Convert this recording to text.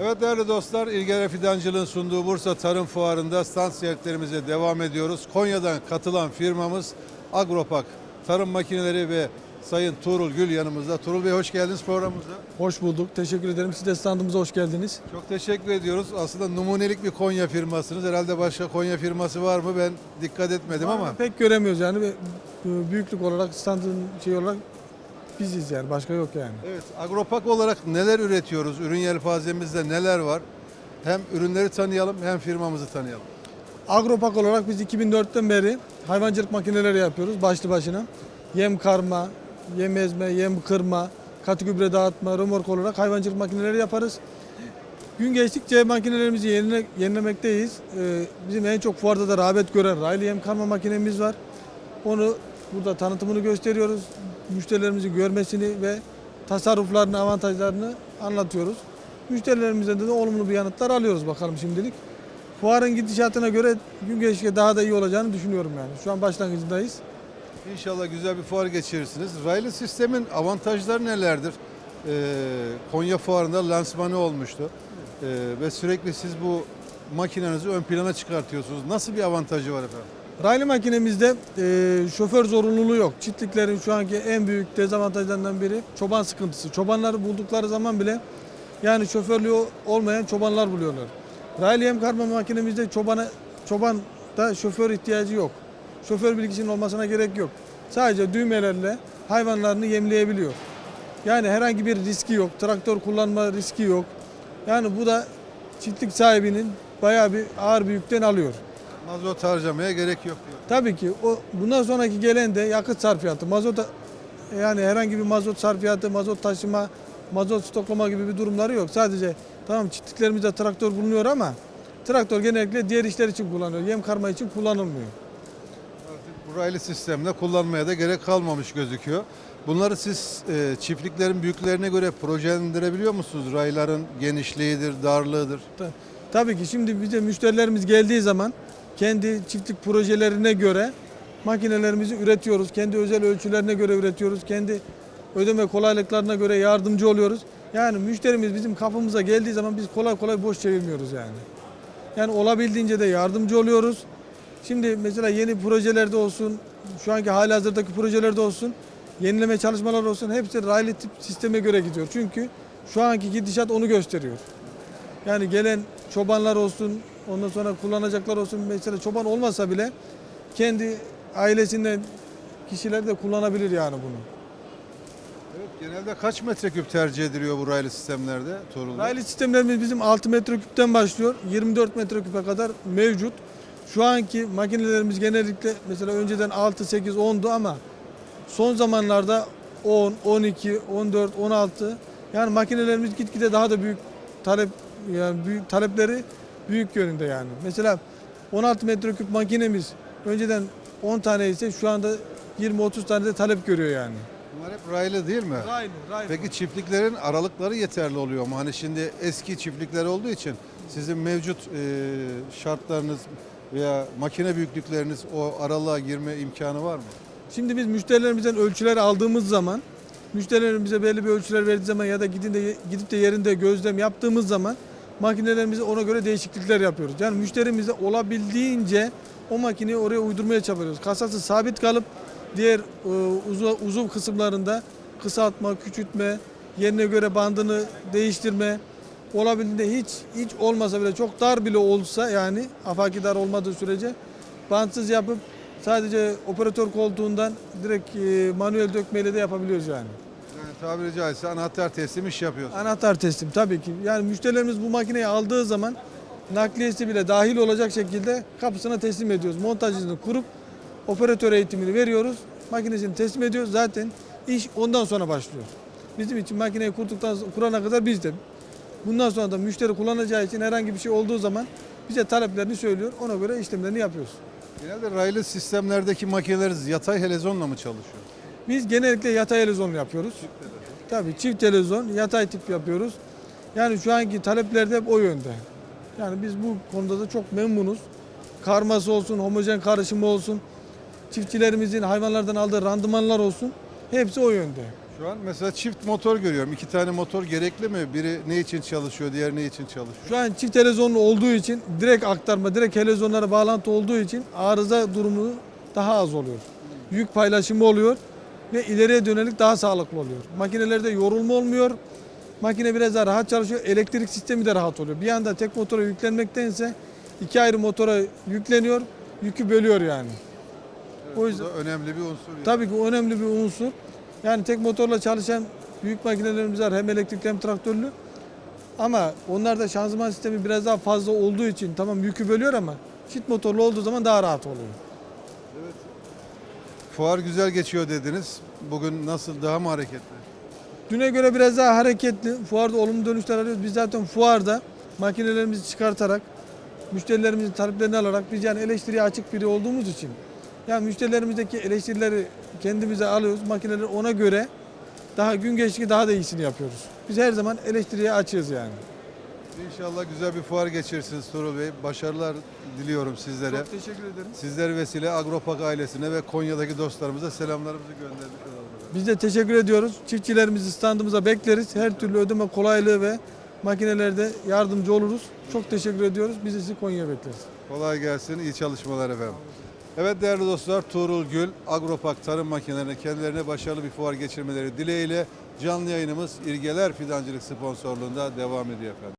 Evet değerli dostlar, İlgere Fidancılığın sunduğu Bursa Tarım Fuarı'nda stand ziyaretlerimize devam ediyoruz. Konya'dan katılan firmamız Agropak Tarım Makineleri ve Sayın Tuğrul Gül yanımızda. Tuğrul Bey hoş geldiniz programımıza. Hoş bulduk. Teşekkür ederim. Siz de standımıza hoş geldiniz. Çok teşekkür ediyoruz. Aslında numunelik bir Konya firmasınız. Herhalde başka Konya firması var mı? Ben dikkat etmedim ama. Pek göremiyoruz yani. E, Büyüklük olarak, standın şey olarak biziz yani. Başka yok yani. Evet, Agropak olarak neler üretiyoruz? Ürün yelpazemizde neler var? Hem ürünleri tanıyalım hem firmamızı tanıyalım. Agropak olarak biz 2004'ten beri hayvancılık makineleri yapıyoruz başlı başına. Yem karma, yem ezme, yem kırma, katı gübre dağıtma, römork olarak hayvancılık makineleri yaparız. Gün geçtikçe makinelerimizi yenile, yenilemekteyiz. Ee, bizim en çok fuarda da rağbet gören raylı yem karma makinemiz var. Onu burada tanıtımını gösteriyoruz. Müşterilerimizin görmesini ve tasarruflarını, avantajlarını anlatıyoruz. Müşterilerimizden de, de olumlu bir yanıtlar alıyoruz bakalım şimdilik. Fuarın gidişatına göre gün geçtikçe daha da iyi olacağını düşünüyorum yani. Şu an başlangıcındayız. İnşallah güzel bir fuar geçirirsiniz. Raylı sistemin avantajları nelerdir? Ee, Konya Fuarı'nda lansmanı olmuştu. Ee, ve sürekli siz bu makinenizi ön plana çıkartıyorsunuz. Nasıl bir avantajı var efendim? Raylı makinemizde e, şoför zorunluluğu yok. Çiftliklerin şu anki en büyük dezavantajlarından biri çoban sıkıntısı. Çobanları buldukları zaman bile yani şoförlüğü olmayan çobanlar buluyorlar. Raylı yem karma makinemizde çobana, çoban da şoför ihtiyacı yok. Şoför bilgisinin olmasına gerek yok. Sadece düğmelerle hayvanlarını yemleyebiliyor. Yani herhangi bir riski yok. Traktör kullanma riski yok. Yani bu da çiftlik sahibinin bayağı bir ağır bir yükten alıyor. Mazot harcamaya gerek yok diyor. Tabii ki o bundan sonraki gelen de yakıt sarfiyatı. Mazot yani herhangi bir mazot sarfiyatı, mazot taşıma, mazot stoklama gibi bir durumları yok. Sadece tamam çiftliklerimizde traktör bulunuyor ama traktör genellikle diğer işler için kullanılıyor. Yem karma için kullanılmıyor. Artık bu raylı sistemde kullanmaya da gerek kalmamış gözüküyor. Bunları siz e, çiftliklerin büyüklerine göre projelendirebiliyor musunuz? Rayların genişliğidir, darlığıdır. Ta- Tabii ki şimdi bize müşterilerimiz geldiği zaman kendi çiftlik projelerine göre makinelerimizi üretiyoruz. Kendi özel ölçülerine göre üretiyoruz. Kendi ödeme kolaylıklarına göre yardımcı oluyoruz. Yani müşterimiz bizim kapımıza geldiği zaman biz kolay kolay boş çevirmiyoruz yani. Yani olabildiğince de yardımcı oluyoruz. Şimdi mesela yeni projelerde olsun, şu anki hali hazırdaki projelerde olsun, yenileme çalışmaları olsun hepsi raylı tip sisteme göre gidiyor. Çünkü şu anki gidişat onu gösteriyor. Yani gelen çobanlar olsun, ondan sonra kullanacaklar olsun. Mesela çoban olmasa bile kendi ailesinden kişiler de kullanabilir yani bunu. Evet, genelde kaç metreküp tercih ediliyor bu raylı sistemlerde Bey? Raylı sistemlerimiz bizim 6 metreküpten başlıyor. 24 metreküpe kadar mevcut. Şu anki makinelerimiz genellikle mesela önceden 6, 8, 10'du ama son zamanlarda 10, 12, 14, 16 yani makinelerimiz gitgide daha da büyük talep yani büyük talepleri büyük yönünde yani. Mesela 16 metreküp makinemiz önceden 10 tane ise şu anda 20-30 tane de talep görüyor yani. Bunlar hep raylı değil mi? Raylı, raylı. Peki çiftliklerin aralıkları yeterli oluyor mu? Hani şimdi eski çiftlikler olduğu için sizin mevcut e, şartlarınız veya makine büyüklükleriniz o aralığa girme imkanı var mı? Şimdi biz müşterilerimizden ölçüler aldığımız zaman, müşterilerimize belli bir ölçüler verdiği zaman ya da gidin de, gidip de yerinde gözlem yaptığımız zaman makinelerimize ona göre değişiklikler yapıyoruz. Yani müşterimize olabildiğince o makineyi oraya uydurmaya çalışıyoruz. Kasası sabit kalıp diğer e, uzu- uzuv kısımlarında kısaltma, küçültme, yerine göre bandını değiştirme, olabildiğinde hiç hiç olmasa bile çok dar bile olsa yani afaki dar olmadığı sürece bantsız yapıp sadece operatör koltuğundan direkt e, manuel dökmeyle de yapabiliyoruz yani. Tabiri caizse anahtar teslim iş yapıyorsunuz. Anahtar teslim tabii ki. Yani müşterilerimiz bu makineyi aldığı zaman nakliyesi bile dahil olacak şekilde kapısına teslim ediyoruz. Montajını kurup operatör eğitimini veriyoruz. Makinesini teslim ediyoruz. Zaten iş ondan sonra başlıyor. Bizim için makineyi kurduktan kurana kadar bizde. Bundan sonra da müşteri kullanacağı için herhangi bir şey olduğu zaman bize taleplerini söylüyor. Ona göre işlemlerini yapıyoruz. Genelde raylı sistemlerdeki makineler yatay helezonla mı çalışıyor? Biz genellikle yatay televizyon yapıyoruz. Tabii çift televizyon, yatay tip yapıyoruz. Yani şu anki talepler de hep o yönde. Yani biz bu konuda da çok memnunuz. Karması olsun, homojen karışımı olsun, çiftçilerimizin hayvanlardan aldığı randımanlar olsun. Hepsi o yönde. Şu an mesela çift motor görüyorum. İki tane motor gerekli mi? Biri ne için çalışıyor, diğeri ne için çalışıyor? Şu an çift televizyonlu olduğu için direkt aktarma, direkt televizyonlara bağlantı olduğu için arıza durumu daha az oluyor. Yük paylaşımı oluyor ve ileriye dönelik daha sağlıklı oluyor. Makinelerde yorulma olmuyor. Makine biraz daha rahat çalışıyor. Elektrik sistemi de rahat oluyor. Bir anda tek motora yüklenmektense iki ayrı motora yükleniyor. Yükü bölüyor yani. o Bu yüzden da önemli bir unsur. yani. Tabii ki o önemli bir unsur. Yani tek motorla çalışan büyük makinelerimiz var hem elektrikli hem traktörlü. Ama onlarda şanzıman sistemi biraz daha fazla olduğu için tamam yükü bölüyor ama çift motorlu olduğu zaman daha rahat oluyor. Fuar güzel geçiyor dediniz. Bugün nasıl, daha mı hareketli? Düne göre biraz daha hareketli. Fuarda olumlu dönüşler alıyoruz. Biz zaten fuarda makinelerimizi çıkartarak, müşterilerimizin taleplerini alarak biz yani eleştiriye açık biri olduğumuz için yani müşterilerimizdeki eleştirileri kendimize alıyoruz. Makineleri ona göre daha gün geçtikçe daha da iyisini yapıyoruz. Biz her zaman eleştiriye açığız yani. İnşallah güzel bir fuar geçirirsiniz Tuğrul Bey. Başarılar diliyorum sizlere. Çok teşekkür ederim. Sizler vesile Agropak ailesine ve Konya'daki dostlarımıza selamlarımızı olalım. Biz de teşekkür ediyoruz. Çiftçilerimizi standımıza bekleriz. Her türlü ödeme kolaylığı ve makinelerde yardımcı oluruz. Çok teşekkür ediyoruz. Biz de sizi Konya'ya bekleriz. Kolay gelsin, iyi çalışmalar efendim. Evet değerli dostlar, Tuğrul Gül, Agropak tarım makinelerine kendilerine başarılı bir fuar geçirmeleri dileğiyle canlı yayınımız İlgeler Fidancılık sponsorluğunda devam ediyor efendim.